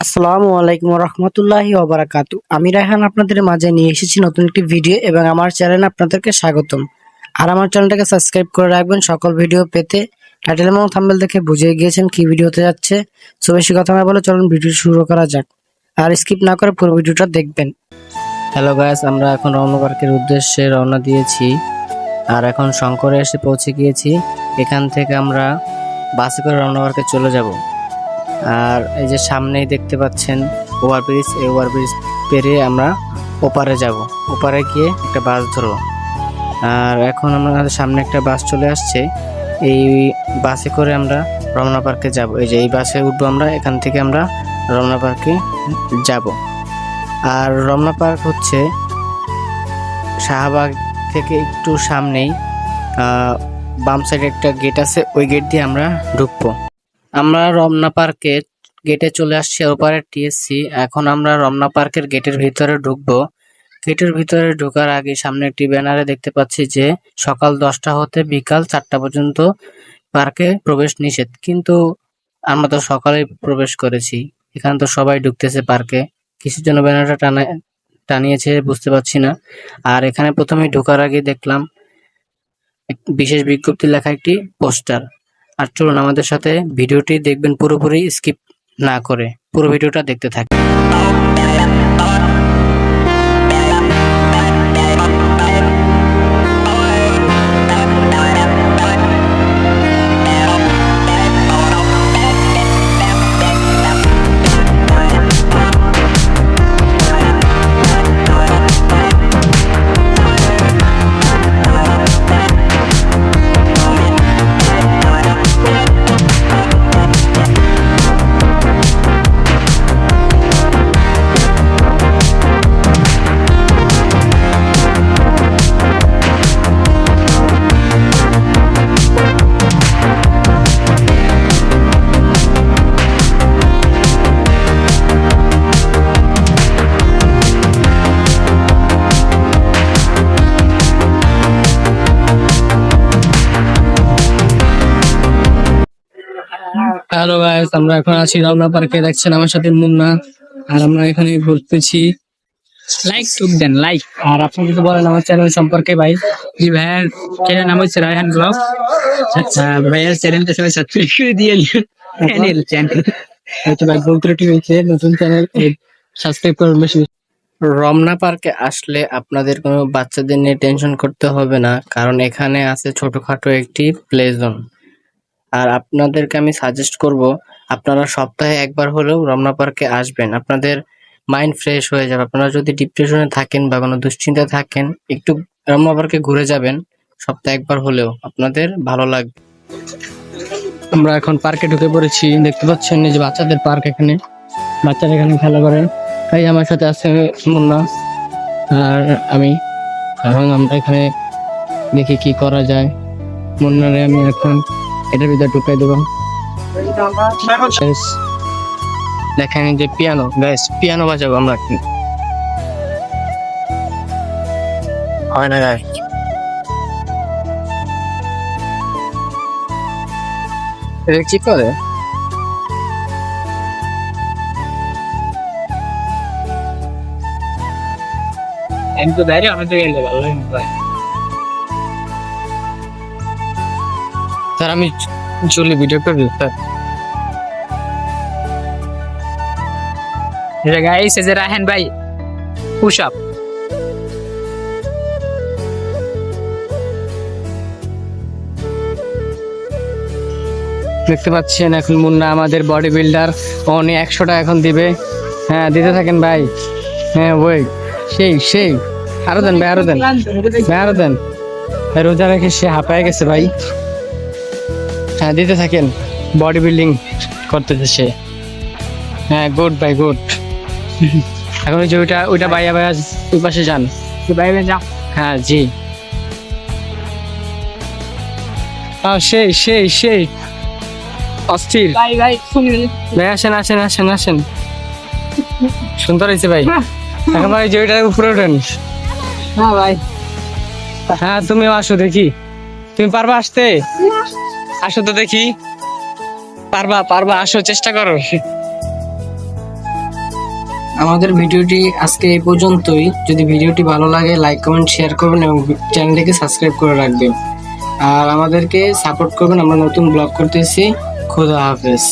আসসালামু আলাইকুম রহমতুল্লাহি ওবারাকাতু। আমি রায়হান আপনাদের মাঝে নিয়ে এসেছি নতুন একটি ভিডিও এবং আমার চ্যানেলে আপনাদেরকে স্বাগতম। আর আমার চ্যানেলটাকে সাবস্ক্রাইব করে রাখবেন, সকল ভিডিও পেতে। টাইটেল এবং থাম্বেল দেখে বুঝে গিয়েছেন কি ভিডিও হতে যাচ্ছে। সো বেশি কথা না বলে চলুন ভিডিও শুরু করা যাক। আর স্কিপ না করে পুরো ভিডিওটা দেখবেন। হ্যালো গাইস, আমরা এখন রওনা পার্কের উদ্দেশ্যে রওনা দিয়েছি। আর এখন শঙ্করে এসে পৌঁছে গিয়েছি। এখান থেকে আমরা বাসে করে রওনা পার্কে চলে যাব। আর এই যে সামনেই দেখতে পাচ্ছেন ওভারব্রিজ এই ওভারব্রিজ পেরিয়ে আমরা ওপারে যাব। ওপারে গিয়ে একটা বাস ধরবো। আর এখন আমাদের সামনে একটা বাস চলে আসছে। এই বাসে করে আমরা রমনা পার্কে যাব। এই যে এই বাসে উঠবো আমরা, এখান থেকে আমরা রমনা পার্কে যাব। আর রমনা পার্ক হচ্ছে শাহবাগ থেকে একটু সামনেই বাম সাইডে একটা গেট আছে, ওই গেট দিয়ে আমরা ঢুকবো। আমরা রমনা পার্কে গেটে চলে আসছি ওপারে টিএসসি। এখন আমরা রমনা পার্কের গেটের ভিতরে ঢুকবো। গেটের ভিতরে ঢোকার আগে সামনে একটি ব্যানারে দেখতে পাচ্ছি যে, সকাল দশটা হতে বিকাল চারটা পর্যন্ত পার্কে প্রবেশ নিষেধ। কিন্তু আমরা তো সকালে প্রবেশ করেছি। এখানে তো সবাই ঢুকতেছে পার্কে। কিসের জন্য ব্যানারটা টানা, টানিয়েছে, বুঝতে পারছি না। আর এখানে প্রথমে ঢোকার আগে দেখলাম বিশেষ বিজ্ঞপ্তি লেখা একটি পোস্টার। আর চলুন আমাদের সাথে ভিডিওটি দেখবেন পুরোপুরি স্কিপ না করে। পুরো ভিডিওটা দেখতে থাকুন। হ্যালো গাইস আমরা এখন আছি রমনা পার্কে দেখছেন আমার সাথে মুন্না। আর আমরা এখানে ঘুরতেছি। লাইক টুক দেন লাইক আর আপনি কিছু বলেন আমার চ্যানেল সম্পর্কে ভাই? জি ভাইয়ার চ্যানেল নাম হচ্ছে রায়হান ব্লগ আচ্ছা। ভাইয়ার চ্যানেলটা সবাই সাবস্ক্রাইব করে দিয়ে চ্যানেল চ্যানেল হয়তো ভাই ভুল ত্রুটি হয়েছে নতুন চ্যানেল সাবস্ক্রাইব করুন বেশি। বেশি। রমনা পার্কে আসলে আপনাদের কোনো বাচ্চাদের নিয়ে টেনশন করতে হবে না কারণ এখানে আছে ছোটখাটো একটি প্লে জোন আর আপনাদেরকে আমি সাজেস্ট করব, আপনারা সপ্তাহে একবার হলেও রমনা পার্কে আসবেন। আপনাদের মাইন্ড ফ্রেশ হয়ে যাবে। আপনারা যদি ডিপ্রেশনে থাকেন বা কোনো দুশ্চিন্তায় থাকেন, একটু রমনা পার্কে ঘুরে যাবেন, সপ্তাহে একবার হলেও। আপনাদের ভালো লাগবে। আমরা এখন পার্কে ঢুকে পড়েছি। দেখতে পাচ্ছেন যে বাচ্চাদের পার্ক এখানে। বাচ্চারা এখানে খেলা করে। তাই আমার সাথে আছে মুন্না আর আমি। এবং আমরা এখানে দেখি কি করা যায়। মুন্নারে আমি এখন এটার ভিতরে ঢুকাই দেবো দেখেন যে পিয়ানো গাইস পিয়ানো বাজাবো আমরা। হয় না গাইস এটা কি করে? আমি তো বাইরে আমি তো গেলে ভালো ভাই। স্যার, আমি চলি ভিডিও করে স্যার। গাইস রায়হান ভাই পুশ আপ দেখতে পাচ্ছেন এখন মুন্না আমাদের বডি বিল্ডার উনি একশো টাকা এখন দিবে। হ্যাঁ দিতে থাকেন ভাই। হ্যাঁ ওই সেই সেই। আরও দেন ভাই, আরও দেন। ভাই, আরও দেন। রোজা রেখে সে হাঁপায় গেছে ভাই। হ্যাঁ দিতে থাকেন। বডি বিল্ডিং করতেছে সে। হ্যাঁ গুড ভাই গুড এখন ওই যে ওইটা ওইটা ভাইয়া ভাইয়া ওই পাশে যান। বাইরে হ্যাঁ জি। সেই সেই সেই অস্থির। ভাই ভাই ভাই আসেন আসেন আসেন আসেন। সুন্দর হয়েছে ভাই। এখন ভাই যে ওইটার উপরে ওঠেন। হ্যাঁ ভাই। হ্যাঁ তুমিও আসো দেখি। তুমি পারবা আসতে? আসো তো দেখি। পারবা পারবা, আসো, চেষ্টা করো। আমাদের ভিডিওটি আজকে এই পর্যন্তই। যদি ভিডিওটি ভালো লাগে লাইক কমেন্ট শেয়ার করবেন এবং চ্যানেলটিকে সাবস্ক্রাইব করে রাখবেন। আর আমাদেরকে সাপোর্ট করবেন। আমরা নতুন ব্লগ করতেছি। খোদা হাফেজ।